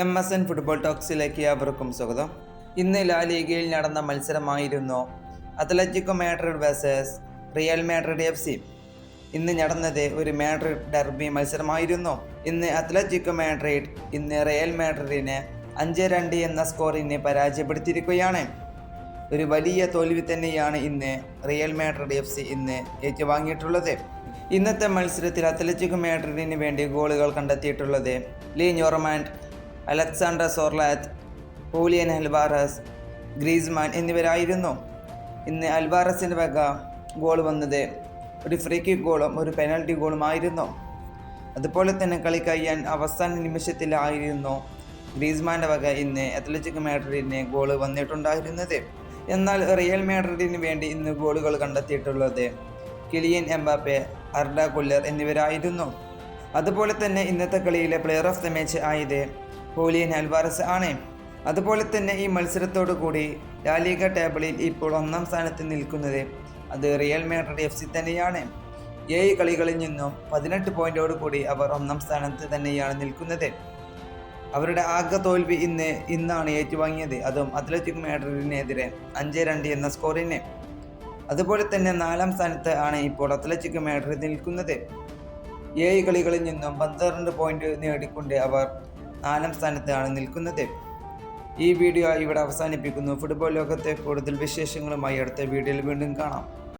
M S N football ടോക്സിലേക്ക് അവർക്കും സ്വാഗതം. ഇന്ന് ലാ ലീഗയിൽ നടന്ന മത്സരമായിരുന്നു Atletico Madrid versus Real Madrid F C ഇന്ന് നടന്നത് ഒരു മാഡ്രിഡ് ഡെർബി മത്സരമായിരുന്നു. ഇന്ന് അത്ലറ്റിക്കോ മാഡ്രിഡ് ഇന്ന് റിയൽ മാഡ്രിഡിനെ അഞ്ച് രണ്ട് എന്ന സ്കോറിനെ പരാജയപ്പെടുത്തിയിരിക്കുകയാണ്. ഒരു വലിയ തോൽവി തന്നെയാണ് ഇന്ന് റിയൽ മാഡ്രിഡ് എഫ് സി ഇന്ന് ഏറ്റുവാങ്ങിയിട്ടുള്ളത്. ഇന്നത്തെ മത്സരത്തിൽ അത്ലറ്റിക്കോ മാഡ്രിഡിന് വേണ്ടി ഗോളുകൾ കണ്ടെത്തിയിട്ടുള്ളത് Le Normand Alexander Sorloth Julian Alvarez Griezmann എന്നിവരായിരുന്നു. ഇന്ന് അൽവാറസിന്റെ വക ഗോൾ വന്നത് ഒരു ഫ്രീ കിക്ക് ഗോളും ഒരു പെനൽറ്റി ഗോളുമായിരുന്നു. അതുപോലെ തന്നെ കളി കഴിയാൻ അവസാന നിമിഷത്തിലായിരുന്നു ഗ്രീസ്മാന്റെ വക ഇന്ന് അത്ലറ്റിക് മാഡ്രിഡിന് ഗോൾ വന്നിട്ടുണ്ടായിരുന്നത്. എന്നാൽ റിയൽ മാഡ്രിഡിന് വേണ്ടി ഇന്ന് ഗോളുകൾ കണ്ടെത്തിയിട്ടുള്ളത് കിലിയൻ എംബാപ്പെ അർഡ കുല്ലർ എന്നിവരായിരുന്നു. അതുപോലെ തന്നെ ഇന്നത്തെ കളിയിലെ പ്ലെയർ ഓഫ് ദ മാച്ച് ആയത് ഹോലിയൻ അൽവാറസ് ആണ്. അതുപോലെ തന്നെ ഈ മത്സരത്തോടു കൂടി ലാലിക ടേബിളിൽ ഇപ്പോൾ ഒന്നാം സ്ഥാനത്ത് നിൽക്കുന്നത് അത് റിയൽ മാഡ്രിഡ് എഫ് സി തന്നെയാണ്. ഏഴ് കളികളിൽ നിന്നും പതിനെട്ട് പോയിന്റോട് കൂടി അവർ ഒന്നാം സ്ഥാനത്ത് തന്നെയാണ് നിൽക്കുന്നത്. അവരുടെ ആകെ തോൽവി ഇന്ന് ഇന്നാണ് ഏറ്റുവാങ്ങിയത്. അതും അത്ലറ്റിക് മാഡ്രിഡിനെതിരെ അഞ്ച് രണ്ട് എന്ന സ്കോറിന് അതുപോലെ തന്നെ നാലാം സ്ഥാനത്ത് ആണ് ഇപ്പോൾ അത്ലറ്റിക് മാഡ്രിഡ് നിൽക്കുന്നത്. ഏഴ് കളികളിൽ നിന്നും പന്ത്രണ്ട് പോയിന്റ് നേടിക്കൊണ്ട് അവർ നാലാം സ്ഥാനത്താണ് നിൽക്കുന്നത്. ഈ വീഡിയോ ഇവിടെ അവസാനിപ്പിക്കുന്നു. ഫുട്ബോൾ ലോകത്തെ കൂടുതൽ വിശേഷങ്ങളുമായി അടുത്ത വീഡിയോയിൽ വീണ്ടും കാണാം.